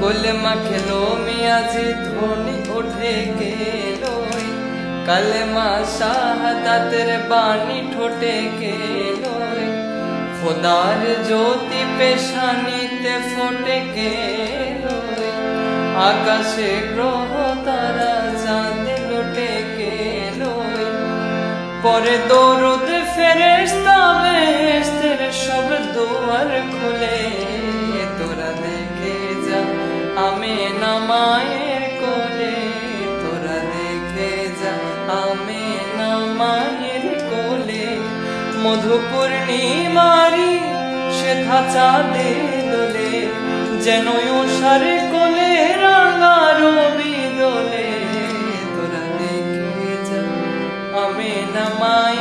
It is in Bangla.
কলমা খেলো মিয়াজি ধ্বনি ওঠে গেলই। কলমা শাহাদাতের বাণী ঠোঁটে গেলই। খোদার জ্যোতি পেশানিতে ফোটে গেলই। আকাশে গ্রহ তারা চাঁদ লোটে গেলই। পরে দৌড়দ ফেরেস্তা মায়ের কোলে তোরা দেখে যা, আমি না মায়ের কোলে মধুপূর্ণিমারি শেখা চাঁদে দোলে যেন উষার কোলে রাঙা দোলে, তোরা দেখে যা, আমি নামাই